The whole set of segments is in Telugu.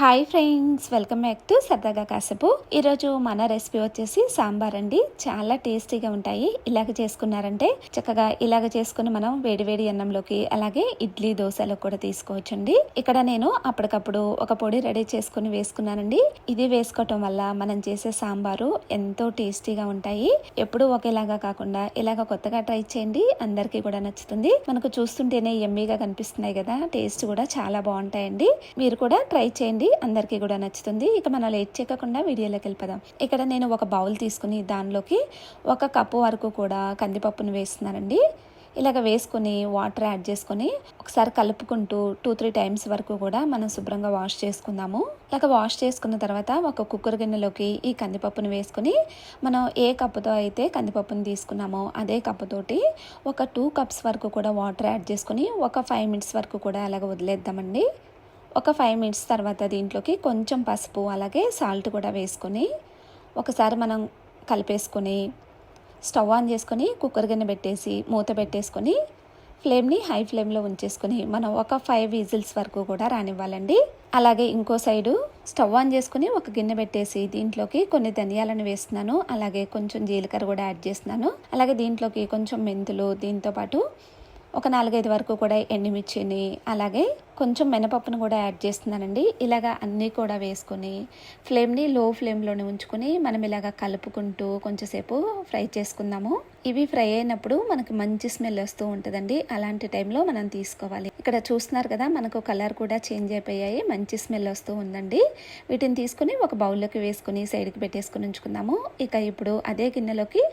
Hi friends welcome back to సరదాగా కాసేపు. ఈరోజు మన రెసిపీ వచ్చేసి సాంబార్ అండి. చాలా టేస్టీగా ఉంటాయి. ఇలాగ చేసుకున్నారంటే చక్కగా ఇలాగ చేసుకుని మనం వేడివేడి అన్నంలోకి అలాగే ఇడ్లీ దోశలో కూడా తీసుకోవచ్చండి. ఇక్కడ నేను అప్పటికప్పుడు ఒక పొడి రెడీ చేసుకుని వేసుకున్నానండి. ఇది వేసుకోవటం వల్ల మనం చేసే సాంబారు ఎంతో టేస్టీగా ఉంటాయి. ఎప్పుడు ఒకేలాగా కాకుండా ఇలాగ కొత్తగా ట్రై చేయండి. అందరికీ కూడా నచ్చుతుంది. మనకు చూస్తుంటేనే ఎమ్మీగా కనిపిస్తున్నాయి కదా టేస్ట్ కూడా చాలా బాగుంటాయండి. మీరు కూడా ట్రై చేయండి. అందరికీ కూడా నచ్చుతుంది. ఇక మనం లేట్ చేయకుండా వీడియోలోకి వెళ్ళిపోదాం. ఇక్కడ నేను ఒక బౌల్ తీసుకుని దానిలోకి ఒక కప్పు వరకు కూడా కందిపప్పును వేస్తున్నానండి. ఇలాగ వేసుకొని వాటర్ యాడ్ చేసుకొని ఒకసారి కలుపుకుంటూ టూ త్రీ టైమ్స్ వరకు కూడా మనం శుభ్రంగా వాష్ చేసుకుందాము. ఇలాగ వాష్ చేసుకున్న తర్వాత ఒక కుక్కర్ గిన్నెలోకి ఈ కందిపప్పును వేసుకొని మనం ఏ కప్పుతో అయితే కందిపప్పును తీసుకున్నామో అదే కప్పుతోటి ఒక టూ కప్స్ వరకు కూడా వాటర్ యాడ్ చేసుకొని ఒక ఫైవ్ మినిట్స్ వరకు కూడా అలాగ వదిలేద్దామండి. ఒక ఫైవ్ మినిట్స్ తర్వాత దీంట్లోకి కొంచెం పసుపు అలాగే సాల్ట్ కూడా వేసుకొని ఒకసారి మనం కలిపేసుకొని స్టవ్ ఆన్ చేసుకొని కుక్కర్ గిన్నె పెట్టేసి మూత పెట్టేసుకొని ఫ్లేమ్ని హై ఫ్లేమ్లో ఉంచేసుకొని మనం ఒక ఫైవ్ విజిల్స్ వరకు కూడా రానివ్వాలండి. అలాగే ఇంకో సైడు స్టవ్ ఆన్ చేసుకుని ఒక గిన్నె పెట్టేసి దీంట్లోకి కొన్ని ధనియాలను వేస్తున్నాను అలాగే కొంచెం జీలకర్ర కూడా యాడ్ చేస్తున్నాను. అలాగే దీంట్లోకి కొంచెం మెంతులు దీంతో పాటు ఒక నాలుగైదు వరకు కూడా ఎండుమిర్చిని అలాగే కొంచెం మినపప్పును కూడా యాడ్ చేస్తున్నానండి. ఇలాగ అన్నీ కూడా వేసుకొని ఫ్లేమ్ని లో ఫ్లేమ్లోనే ఉంచుకొని మనం ఇలాగ కలుపుకుంటూ కొంచెంసేపు ఫ్రై చేసుకుందాము. ఇవి ఫ్రై అయినప్పుడు మనకు మంచి స్మెల్ వస్తూ ఉంటుందండి. అలాంటి టైంలో మనం తీసుకోవాలి. ఇక్కడ చూస్తున్నారు కదా మనకు కలర్ కూడా చేంజ్ అయిపోయాయి. మంచి స్మెల్ వస్తూ ఉందండి. వీటిని తీసుకుని ఒక బౌల్లోకి వేసుకుని సైడ్కి పెట్టేసుకుని ఉంచుకుందాము. ఇక ఇప్పుడు అదే గిన్నెలోకి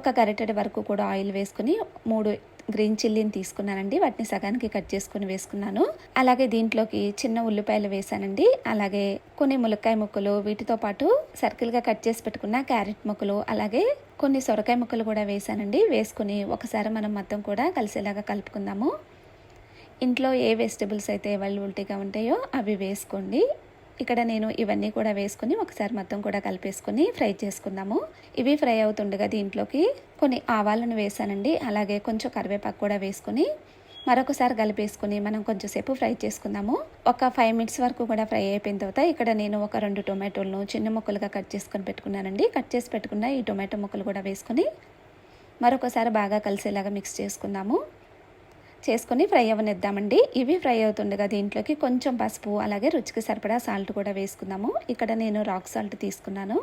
ఒక గరిటెడి వరకు కూడా ఆయిల్ వేసుకుని మూడు గ్రీన్ చిల్లీని తీసుకున్నానండి. వాటిని సగానికి కట్ చేసుకుని వేసుకున్నాను. అలాగే దీంట్లోకి చిన్న ఉల్లిపాయలు వేసానండి. అలాగే కొన్ని ములక్కాయ ముక్కలు వీటితో పాటు సర్కిల్గా కట్ చేసి పెట్టుకున్న క్యారెట్ ముక్కలు అలాగే కొన్ని సొరకాయ ముక్కలు కూడా వేసానండి. వేసుకుని ఒకసారి మనం మొత్తం కూడా కలిసేలాగా కలుపుకుందాము. ఇంట్లో ఏ వెజిటబుల్స్ అయితే అవైలబిలిటీగా ఉంటాయో అవి వేసుకోండి. ఇక్కడ నేను ఇవన్నీ కూడా వేసుకుని ఒకసారి మొత్తం కూడా కలిపేసుకుని ఫ్రై చేసుకుందాము. ఇవి ఫ్రై అవుతుండగా దీంట్లోకి కొన్ని ఆవాలను వేసానండి. అలాగే కొంచెం కరివేపాకు కూడా వేసుకుని మరొకసారి కలిపేసుకుని మనం కొంచెంసేపు ఫ్రై చేసుకుందాము. ఒక ఫైవ్ మినిట్స్ వరకు కూడా ఫ్రై అయిపోయిన తర్వాత ఇక్కడ నేను ఒక రెండు టొమాటోలను చిన్న ముక్కలుగా కట్ చేసుకొని పెట్టుకున్నానండి. కట్ చేసి పెట్టుకున్న ఈ టొమాటో ముక్కలు కూడా వేసుకుని మరొకసారి బాగా కలిసేలాగా మిక్స్ చేసుకుందాము. చేసుకొని ఫ్రై అవనిద్దామండి. ఇవి ఫ్రై అవుతుండగా దీంట్లోకి కొంచెం పసుపు అలాగే రుచికి సరిపడా సాల్ట్ కూడా వేసుకుందాము. ఇక్కడ నేను రాక్ సాల్ట్ తీసుకున్నాను.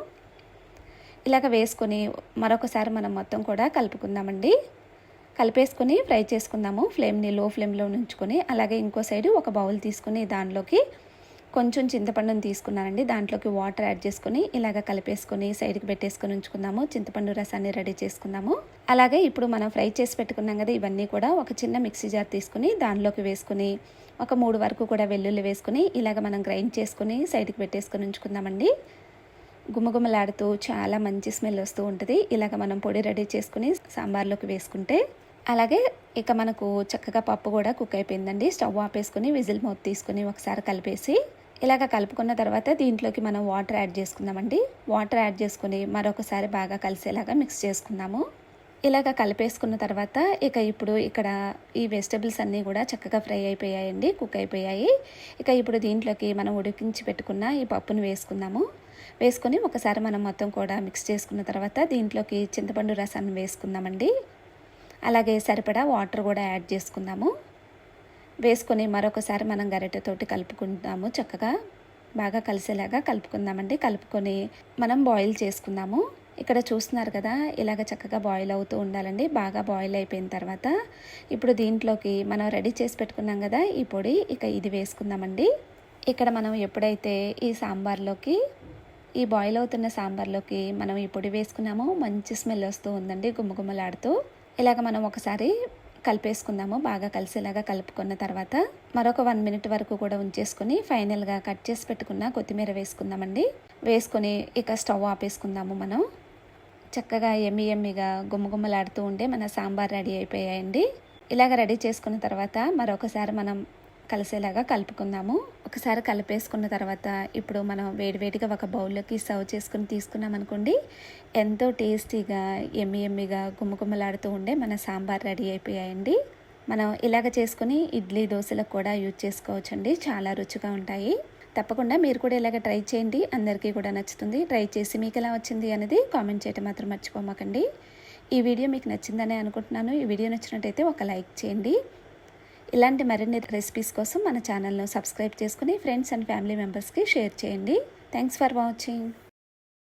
ఇలాగ వేసుకొని మరొకసారి మనం మొత్తం కూడా కలుపుకుందామండి. కలిపేసుకొని ఫ్రై చేసుకుందాము. ఫ్లేమ్ని లో ఫ్లేమ్లో ఉంచుకొని అలాగే ఇంకో సైడు ఒక బౌల్ తీసుకుని దానిలోకి కొంచెం చింతపండుని తీసుకున్నానండి. దాంట్లోకి వాటర్ యాడ్ చేసుకుని ఇలాగ కలిపేసుకొని సైడ్కి పెట్టేసుకొని ఉంచుకుందాము. చింతపండు రసాన్ని రెడీ చేసుకుందాము. అలాగే ఇప్పుడు మనం ఫ్రై చేసి పెట్టుకున్నాం కదా ఇవన్నీ కూడా ఒక చిన్న మిక్సీ జార్ తీసుకుని దానిలోకి వేసుకుని ఒక మూడు వరకు కూడా వెల్లుల్లి వేసుకుని ఇలాగ మనం గ్రైండ్ చేసుకుని సైడ్కి పెట్టేసుకొని ఉంచుకుందామండి. గుమగుమలాడుతూ చాలా మంచి స్మెల్ వస్తూ ఉంటుంది. ఇలాగ మనం పొడి రెడీ చేసుకుని సాంబార్లోకి వేసుకుంటే. అలాగే ఇక మనకు చక్కగా పప్పు కూడా కుక్ అయిపోయిందండి. స్టవ్ ఆపేసుకుని విజిల్ మూత తీసుకుని ఒకసారి కలిపేసి ఇలాగ కలుపుకున్న తర్వాత దీంట్లోకి మనం వాటర్ యాడ్ చేసుకుందామండి. వాటర్ యాడ్ చేసుకుని మరొకసారి బాగా కలిసేలాగా మిక్స్ చేసుకుందాము. ఇలాగ కలిపేసుకున్న తర్వాత ఇక ఇప్పుడు ఇక్కడ ఈ వెజిటబుల్స్ అన్నీ కూడా చక్కగా ఫ్రై అయిపోయాయండి కుక్ అయిపోయాయి. ఇక ఇప్పుడు దీంట్లోకి మనం ఉడికించి పెట్టుకున్న ఈ పప్పును వేసుకుందాము. వేసుకొని ఒకసారి మనం మొత్తం కూడా మిక్స్ చేసుకున్న తర్వాత దీంట్లోకి చింతపండు రసాన్ని వేసుకుందామండి. అలాగే సరిపడా వాటర్ కూడా యాడ్ చేసుకుందాము. వేసుకొని మరొకసారి మనం గరిటెతోటి కలుపుకుందాము. చక్కగా బాగా కలిసేలాగా కలుపుకుందామండి. కలుపుకొని మనం బాయిల్ చేసుకుందాము. ఇక్కడ చూస్తున్నారు కదా ఇలాగ చక్కగా బాయిల్ అవుతూ ఉండాలండి. బాగా బాయిల్ అయిపోయిన తర్వాత ఇప్పుడు దీంట్లోకి మనం రెడీ చేసి పెట్టుకున్నాం కదా ఈ పొడి ఇక ఇది వేసుకుందామండి. ఇక్కడ మనం ఎప్పుడైతే ఈ సాంబార్లోకి ఈ బాయిల్ అవుతున్న సాంబార్లోకి మనం ఈ పొడి వేసుకున్నామో మంచి స్మెల్ వస్తూ ఉందండి గుమ్మగుమ్మలాడుతూ ఇలాగ మనం ఒకసారి కలిపేసుకుందాము. బాగా కలిసేలాగా కలుపుకున్న తర్వాత మరొక వన్ మినిట్ వరకు కూడా ఉంచేసుకుని ఫైనల్గా కట్ చేసి పెట్టుకున్న కొత్తిమీర వేసుకుందామండి. వేసుకొని ఇక స్టవ్ ఆపేసుకుందాము మనం. చక్కగా ఎమ్మి ఎమ్మిగా గుమ్మగుమ్మలాడుతూ ఉంటే మన సాంబార్ రెడీ అయిపోయాయండి. ఇలాగ రెడీ చేసుకున్న తర్వాత మరొకసారి మనం కలిసేలాగా కలుపుకుందాము. ఒకసారి కలిపేసుకున్న తర్వాత ఇప్పుడు మనం వేడివేడిగా ఒక బౌల్లోకి సర్వ్ చేసుకుని తీసుకున్నాం అనుకోండి ఎంతో టేస్టీగా ఎమ్మి ఎమ్మిగా గుమ్మగుమ్మలాడుతూ ఉండే మన సాంబార్ రెడీ అయిపోయాయండి. మనం ఇలాగ చేసుకుని ఇడ్లీ దోశలకు కూడా యూజ్ చేసుకోవచ్చండి. చాలా రుచిగా ఉంటాయి. తప్పకుండా మీరు కూడా ఇలాగ ట్రై చేయండి. అందరికీ కూడా నచ్చుతుంది. ట్రై చేసి మీకు ఎలా వచ్చింది అనేది కామెంట్ చేయటం మాత్రం మర్చిపోమాకండి. ఈ వీడియో మీకు నచ్చిందనే అనుకుంటున్నాను. ఈ వీడియో నచ్చినట్టయితే ఒక లైక్ చేయండి. ఇలాంటి మరిన్ని రెసిపీస్ కోసం మన ఛానల్ను సబ్స్క్రైబ్ చేసుకుని ఫ్రెండ్స్ అండ్ ఫ్యామిలీ మెంబర్స్కి షేర్ చేయండి. Thanks for watching